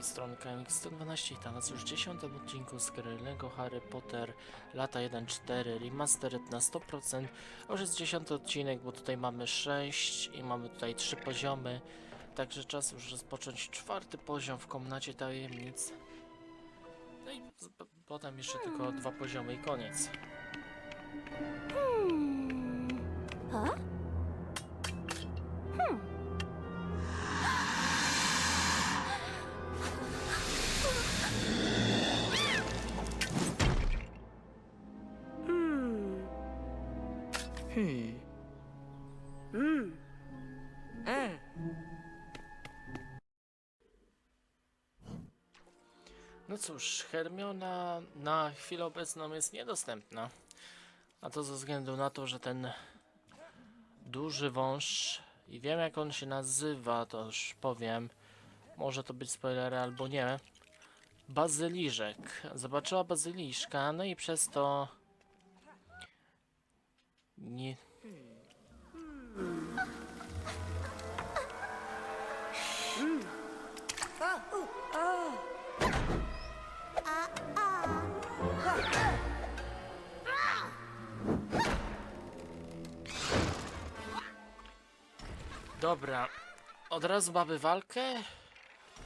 tej strony KMX112 i was już w 10 odcinku z gry LEGO Harry Potter lata 1.4 Remastered na 100% a już jest 10 odcinek, bo tutaj mamy 6 i mamy tutaj 3 poziomy. Także czas już rozpocząć czwarty poziom w komnacie tajemnic. No i potem jeszcze tylko dwa poziomy i koniec. Huh? Hmm. Hmm. E. No cóż, Hermiona na chwilę obecną jest niedostępna. A to ze względu na to, że ten duży wąż i wiem jak on się nazywa, to już powiem. Może to być spoiler albo nie. Bazyliszek. Zobaczyła bazyliszka, no i przez to nie. Dobra, od razu mamy walkę.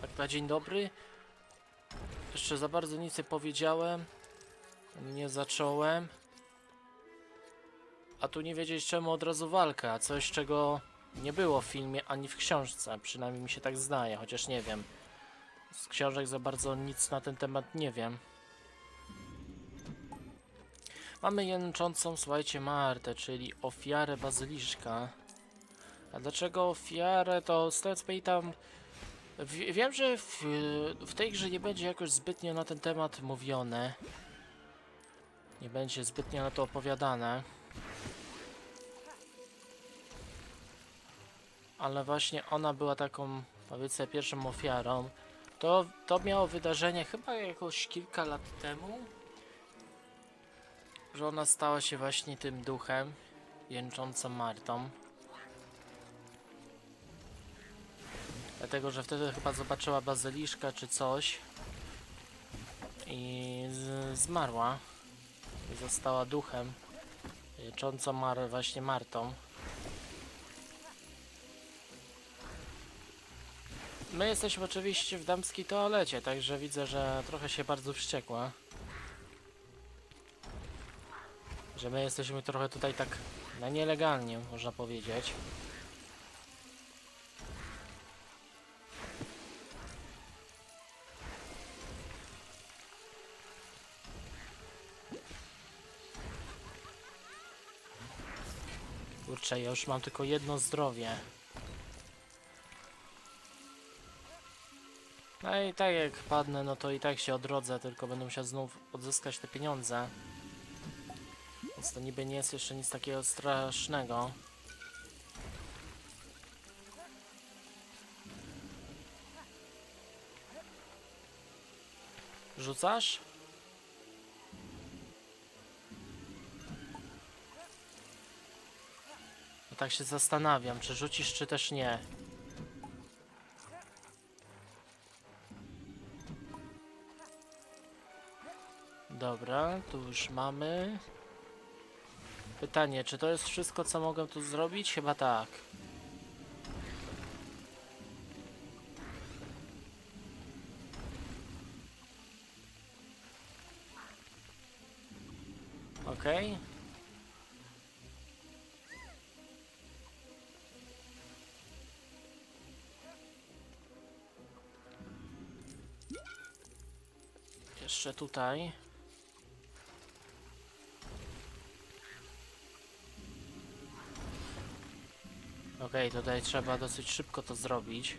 Tak na dzień dobry. Jeszcze za bardzo nic nie powiedziałem. Nie zacząłem. A tu nie wiedzieć czemu od razu walka. Coś czego nie było w filmie ani w książce. Przynajmniej mi się tak zdaje, chociaż nie wiem. Z książek za bardzo nic na ten temat nie wiem. Mamy jęczącą, słuchajcie, Martę, czyli ofiarę bazyliszka. A dlaczego ofiarę, to z tego co pamiętam, wiem, że w, w tej grze nie będzie jakoś zbytnio na ten temat mówione. Nie będzie zbytnio na to opowiadane. Ale właśnie ona była taką, powiedzmy, pierwszą ofiarą. To, to miało wydarzenie chyba jakoś kilka lat temu. Że ona stała się właśnie tym duchem, jęczącą Martą. Dlatego, że wtedy chyba zobaczyła bazyliszka czy coś i zmarła i została duchem czącą Mar właśnie Martą. My jesteśmy oczywiście w damskiej toalecie, także widzę, że trochę się bardzo wściekła. Że my jesteśmy trochę tutaj tak na nielegalnie, można powiedzieć. Kurczę, ja już mam tylko jedno zdrowie. No i tak jak padnę, no to i tak się odrodzę, tylko będę musiał znów odzyskać te pieniądze. Więc to niby nie jest jeszcze nic takiego strasznego. Rzucasz? No tak się zastanawiam, czy rzucisz, czy też nie. Już mamy. Pytanie, czy to jest wszystko, co mogę tu zrobić? Chyba tak. Okej. Jeszcze tutaj. Okej, tutaj trzeba dosyć szybko to zrobić.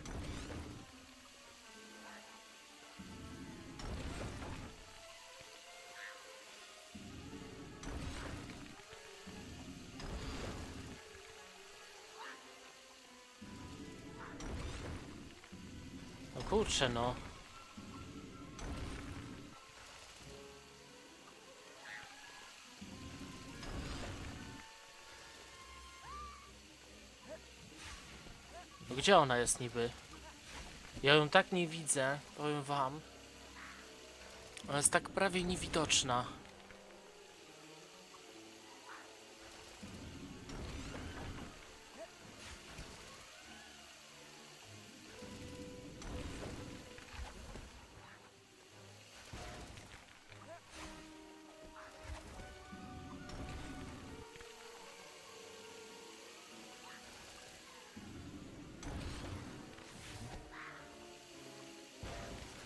No kurczę no. Gdzie ona jest niby? Ja ją tak nie widzę, powiem wam. Ona jest tak prawie niewidoczna.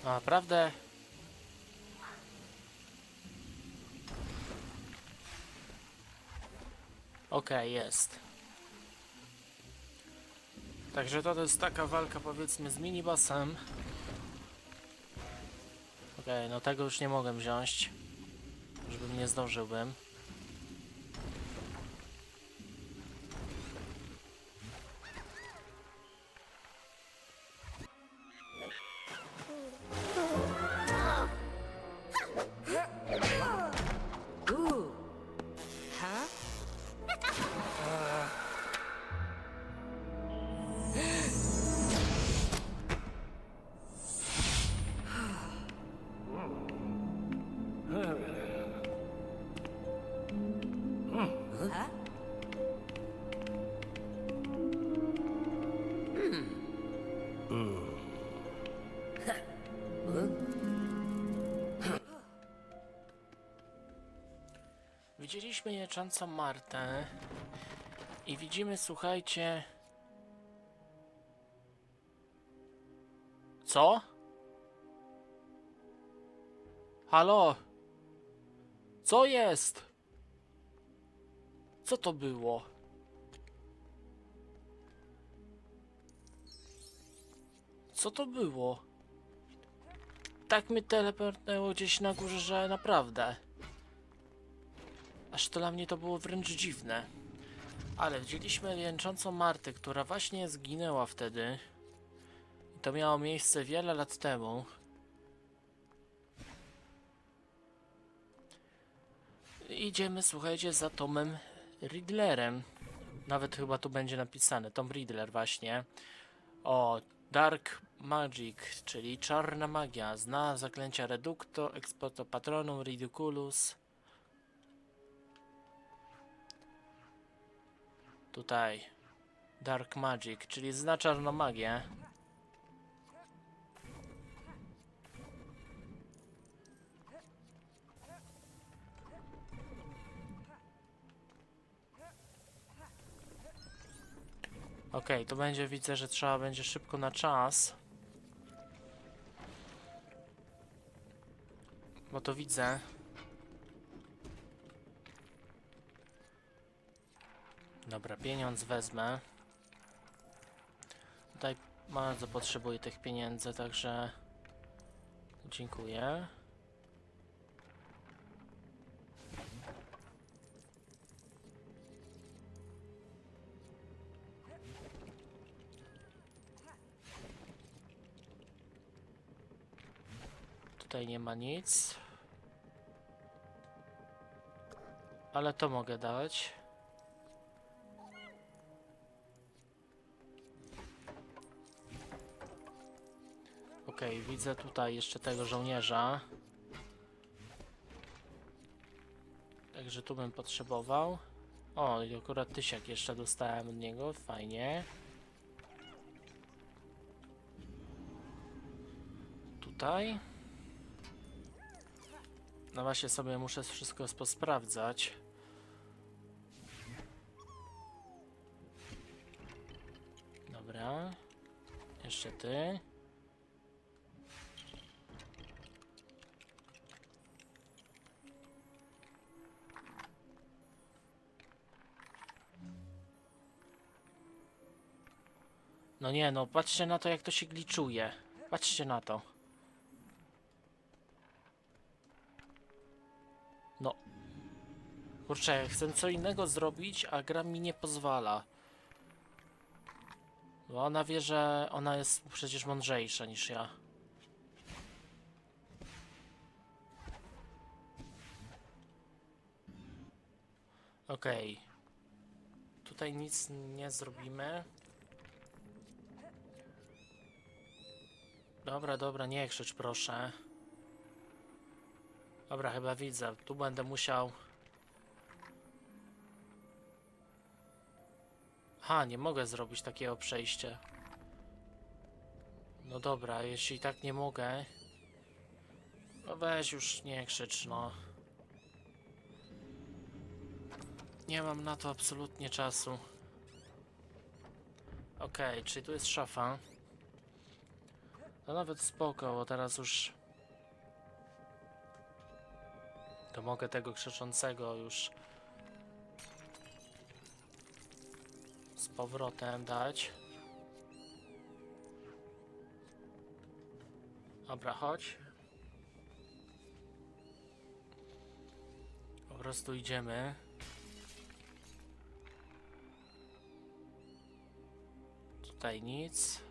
Naprawdę? Okej, jest. Także to jest taka walka powiedzmy z minibusem. Okej, no tego już nie mogę wziąć. Żebym nie zdążyłbym. Widzieliśmy jeczącą Martę i widzimy, słuchajcie... Co? Halo? Co jest? Co to było? Co to było? Tak mnie teleportnęło gdzieś na górze, że naprawdę. Aż to dla mnie to było wręcz dziwne. Ale widzieliśmy jęczącą Martę, która właśnie zginęła wtedy. I to miało miejsce wiele lat temu. Idziemy, słuchajcie, za Tomem Riddlerem. Nawet chyba tu będzie napisane, Tom Riddler właśnie. O, Dark Magic, czyli czarna magia. Zna zaklęcia Reducto, Expoto Patronum, Ridiculus. Tutaj. Dark Magic, czyli zna czarną magię. Okej, to będzie, widzę, że trzeba będzie szybko na czas. Bo to widzę. Dobra, pieniądz wezmę. Tutaj bardzo potrzebuję tych pieniędzy, także dziękuję. Tutaj nie ma nic. Ale to mogę dać. Okej, widzę tutaj jeszcze tego żołnierza. Także tu bym potrzebował. O, i akurat tysiak jeszcze dostałem od niego, fajnie. Tutaj. No właśnie sobie muszę wszystko posprawdzać. Dobra. Jeszcze ty. No nie, no patrzcie na to jak to się gliczuje. Patrzcie na to. No. Kurczę, chcę co innego zrobić, a gra mi nie pozwala. Bo ona wie, że ona jest przecież mądrzejsza niż ja. Okej. Tutaj nic nie zrobimy. Dobra, dobra, nie krzycz proszę. Dobra, chyba widzę. Tu będę musiał... Ha, nie mogę zrobić takiego przejścia. No dobra, jeśli tak nie mogę... No weź już nie krzycz, no. Nie mam na to absolutnie czasu. Okej, czyli tu jest szafa. To nawet spoko, bo teraz już... To mogę tego krzyczącego już... Z powrotem dać. Dobra, chodź. Po prostu idziemy. Tutaj nic.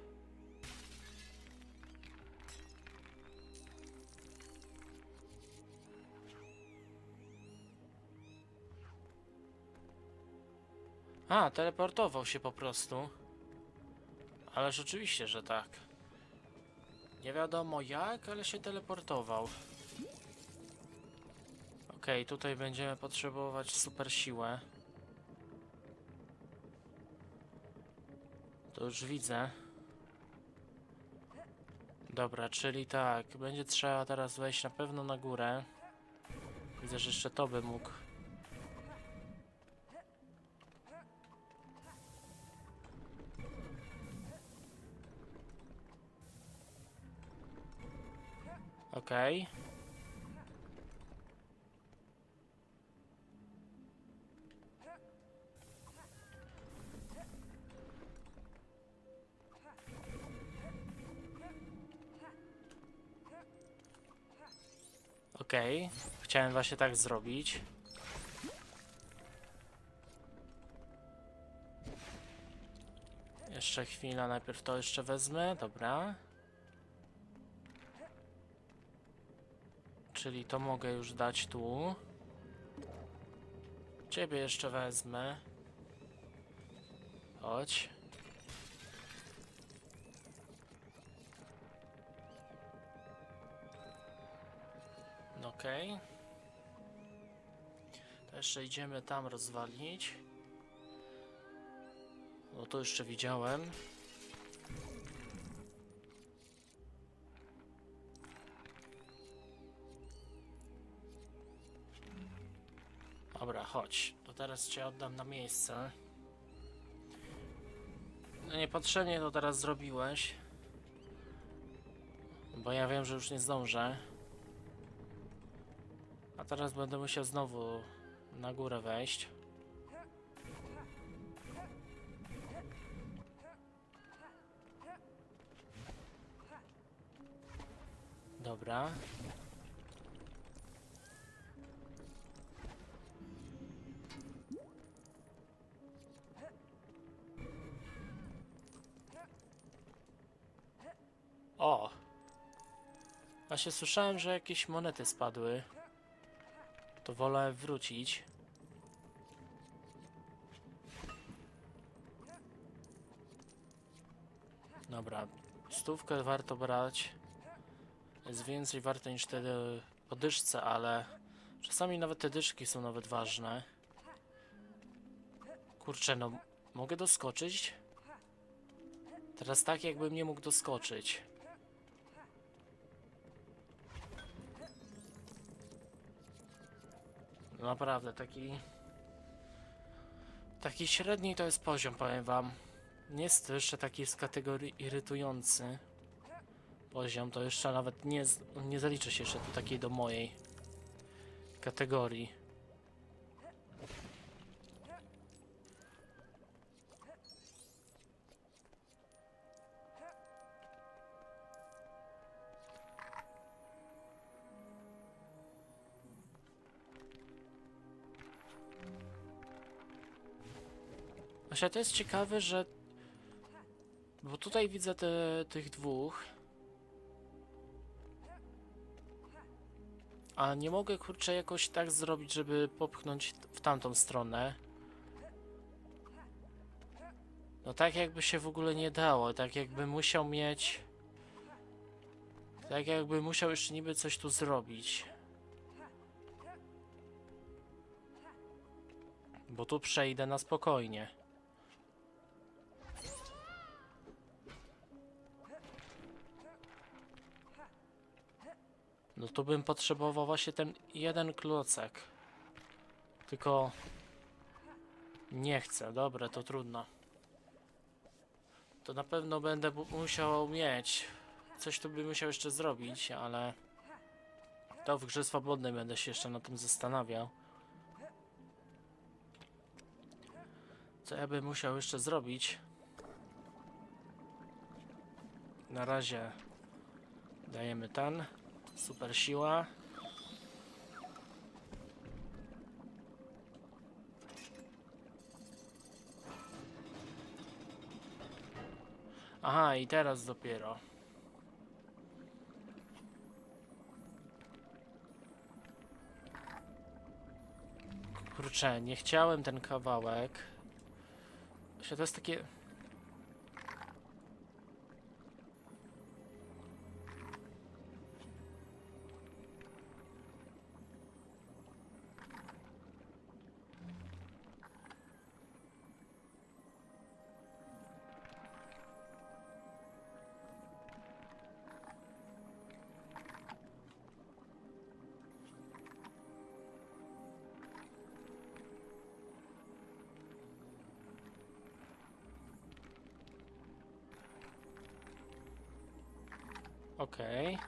A, teleportował się po prostu. Ale rzeczywiście, że tak. Nie wiadomo jak, ale się teleportował. Okej, tutaj będziemy potrzebować super siłę. To już widzę. Dobra, czyli tak, będzie trzeba teraz wejść na pewno na górę. Widzę, że jeszcze to by mógł. Okej. Okej, chciałem właśnie tak zrobić. Jeszcze chwila, najpierw to jeszcze wezmę, dobra. Czyli to mogę już dać tu. Ciebie jeszcze wezmę. Chodź. Okej. To jeszcze idziemy tam rozwalić. No to jeszcze widziałem. Dobra, chodź. To teraz cię oddam na miejsce. No niepotrzebnie to teraz zrobiłeś. Bo ja wiem, że już nie zdążę. A teraz będę musiał znowu na górę wejść. Dobra. O! Właśnie słyszałem, że jakieś monety spadły. To wolę wrócić. Dobra, stówkę warto brać. Jest więcej warte niż te po dyszce, ale czasami nawet te dyszki są nawet ważne. Kurczę, no mogę doskoczyć? Teraz tak jakbym nie mógł doskoczyć. Naprawdę, taki... Taki średni to jest poziom, powiem wam. Nie jest jeszcze taki z kategorii irytujący. Poziom to jeszcze nawet nie, nie zaliczy się jeszcze do takiej do mojej kategorii. Właśnie to jest ciekawe, że... Bo tutaj widzę te, tych dwóch. A nie mogę, kurczę, jakoś tak zrobić, żeby popchnąć w tamtą stronę. No tak jakby się w ogóle nie dało, tak jakby musiał mieć... Tak jakby musiał jeszcze niby coś tu zrobić. Bo tu przejdę na spokojnie. No tu bym potrzebował właśnie ten jeden klocek. Tylko nie chcę, dobra, to trudno. To na pewno będę musiał mieć. Coś tu bym musiał jeszcze zrobić, ale to w grze swobodnej będę się jeszcze nad tym zastanawiał. Co ja bym musiał jeszcze zrobić? Na razie dajemy ten. Super siła. Aha, i teraz dopiero. Kurczę, nie chciałem ten kawałek. To jest takie... Okej.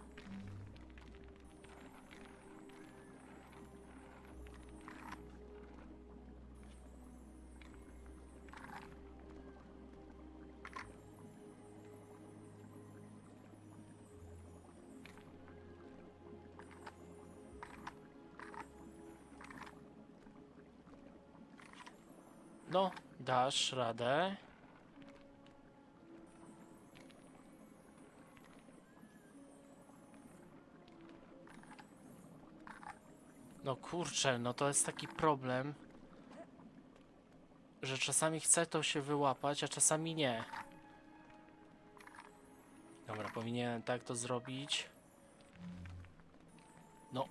No, dasz radę. No kurczę, no to jest taki problem, że czasami chcę to się wyłapać, a czasami nie. Dobra, powinienem tak to zrobić. No.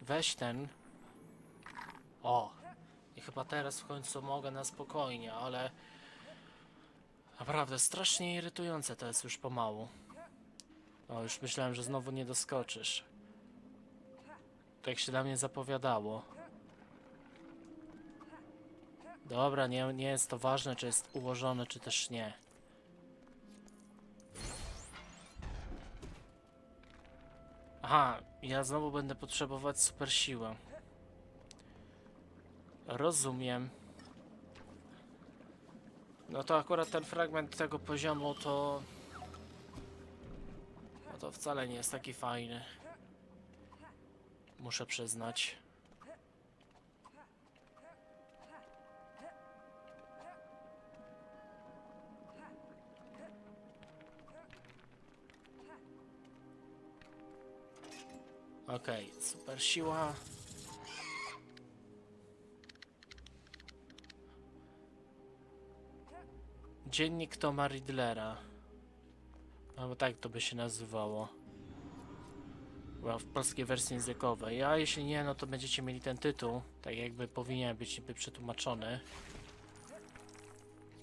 Weź ten. O. I chyba teraz w końcu mogę na spokojnie, ale... Naprawdę, strasznie irytujące to jest już pomału. O, już myślałem, że znowu nie doskoczysz. Tak się dla mnie zapowiadało. Dobra, nie, nie jest to ważne, czy jest ułożone, czy też nie. Aha, ja znowu będę potrzebować super siłę. Rozumiem. No to akurat ten fragment tego poziomu to... No to wcale nie jest taki fajny. Muszę przyznać. Okej, super siła. Dziennik Toma Riddlera. Albo tak to by się nazywało. Chyba w polskiej wersji językowej. A jeśli nie, no to będziecie mieli ten tytuł. Tak jakby powinien być niby przetłumaczony.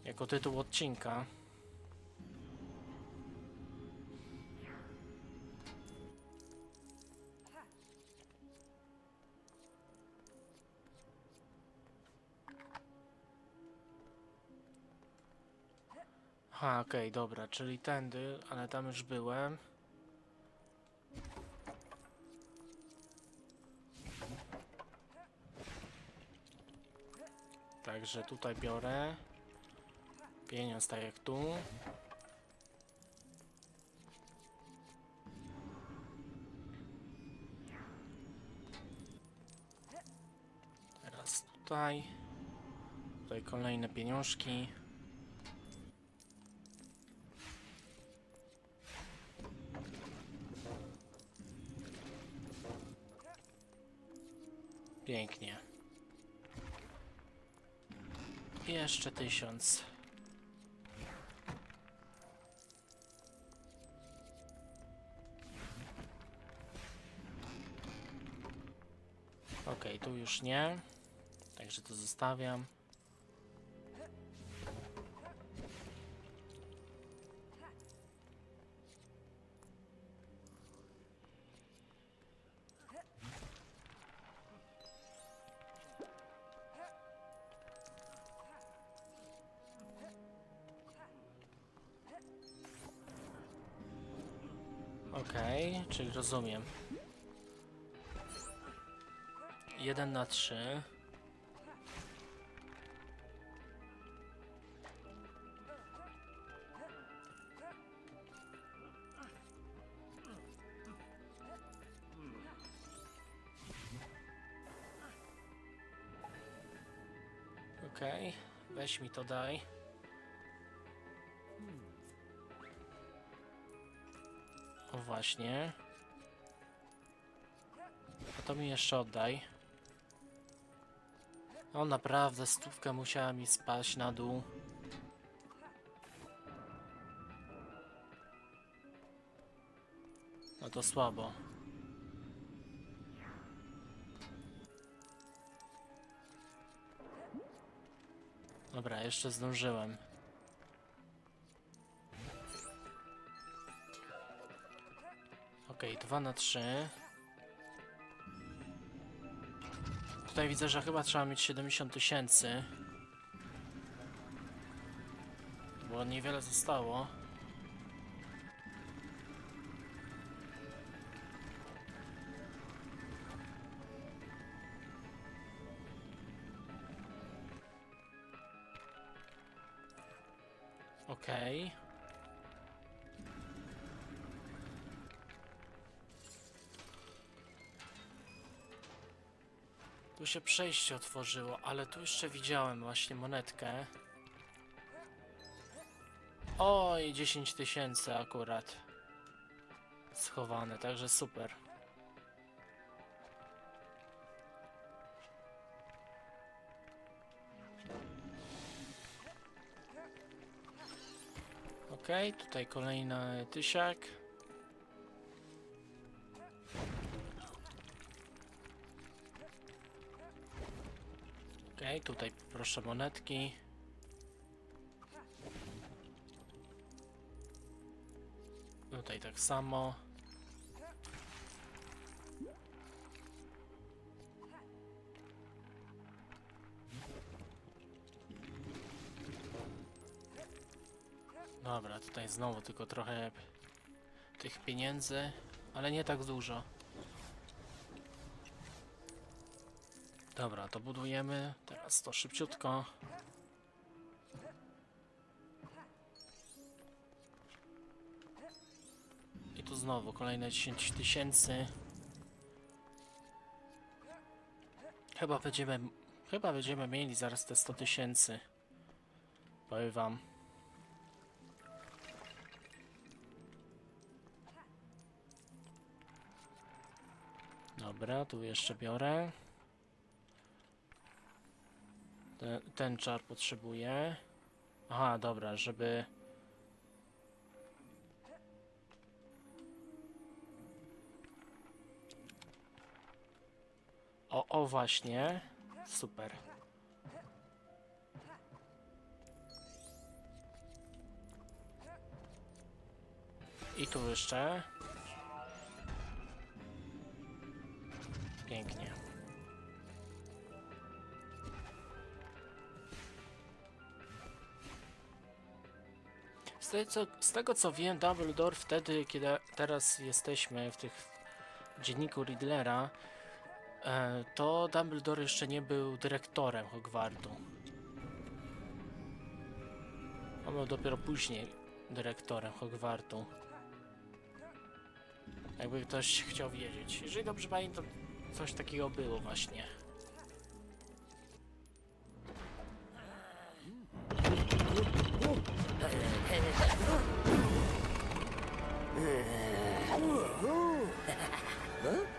Jako tytuł odcinka. Aha, okej, dobra, czyli tędy, ale tam już byłem. Także tutaj biorę. Pieniądz tak jak tu. Teraz tutaj. Tutaj kolejne pieniążki. Pięknie. Jeszcze tysiąc. Ok, tu już nie. Także to zostawiam. Rozumiem. 1 na 3. Okej, weź mi to daj. O właśnie. To mi jeszcze oddaj. O naprawdę, stówka musiała mi spaść na dół. No to słabo. Dobra, jeszcze zdążyłem. Okej, 2 na 3. Tutaj widzę, że chyba trzeba mieć 70 tysięcy. Bo niewiele zostało. Okej. Tu się przejście otworzyło, ale tu jeszcze widziałem właśnie monetkę. Oj, 10 tysięcy akurat. Schowane, także super. Okej, tutaj kolejny tysiak. Tutaj proszę monetki. Tutaj tak samo. Dobra, tutaj znowu tylko trochę tych pieniędzy, ale nie tak dużo. Dobra, to budujemy. Teraz to szybciutko. I tu znowu kolejne 10 tysięcy. Chyba będziemy, chyba będziemy mieli zaraz te 100 tysięcy. Powiem wam. Dobra, tu jeszcze biorę. Ten, ten czar potrzebuję. Aha, dobra, żeby. O, o właśnie. Super. I tu jeszcze. Co, z tego co wiem, Dumbledore wtedy, kiedy teraz jesteśmy w tych dzienniku Riddlera, e, to Dumbledore jeszcze nie był dyrektorem Hogwartu. On był dopiero później dyrektorem Hogwartu. Jakby ktoś chciał wiedzieć. Jeżeli dobrze pamiętam, coś takiego było właśnie. 어?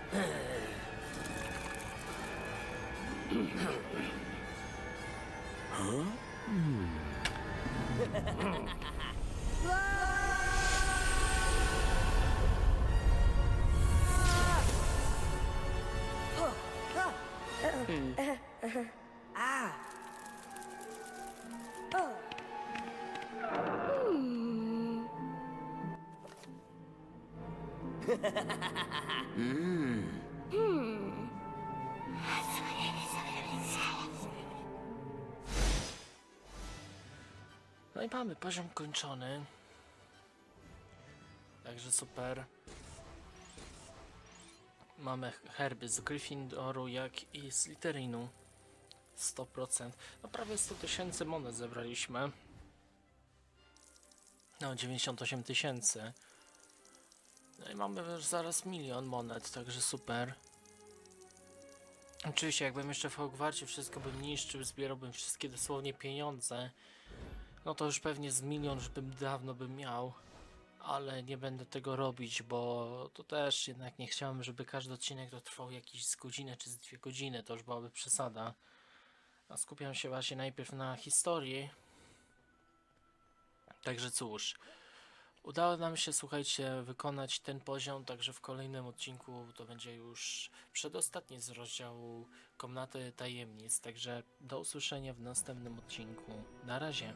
No i mamy poziom kończony. Także super. Mamy herby z Gryffindoru, jak i z Slytherinu. 100%. No prawie 100 tysięcy monet zebraliśmy. No 98 tysięcy. No i mamy już zaraz milion monet, także super. Oczywiście jakbym jeszcze w Hogwarcie wszystko bym niszczył, zbierałbym wszystkie dosłownie pieniądze, no to już pewnie z milion już bym dawno bym miał. Ale nie będę tego robić, bo to też jednak nie chciałem, żeby każdy odcinek to trwał jakieś z godzinę czy z dwie godziny, to już byłaby przesada. A skupiam się właśnie najpierw na historii. Także cóż, udało nam się, słuchajcie, wykonać ten poziom, także w kolejnym odcinku to będzie już przedostatni z rozdziału Komnaty Tajemnic. Także do usłyszenia w następnym odcinku. Na razie.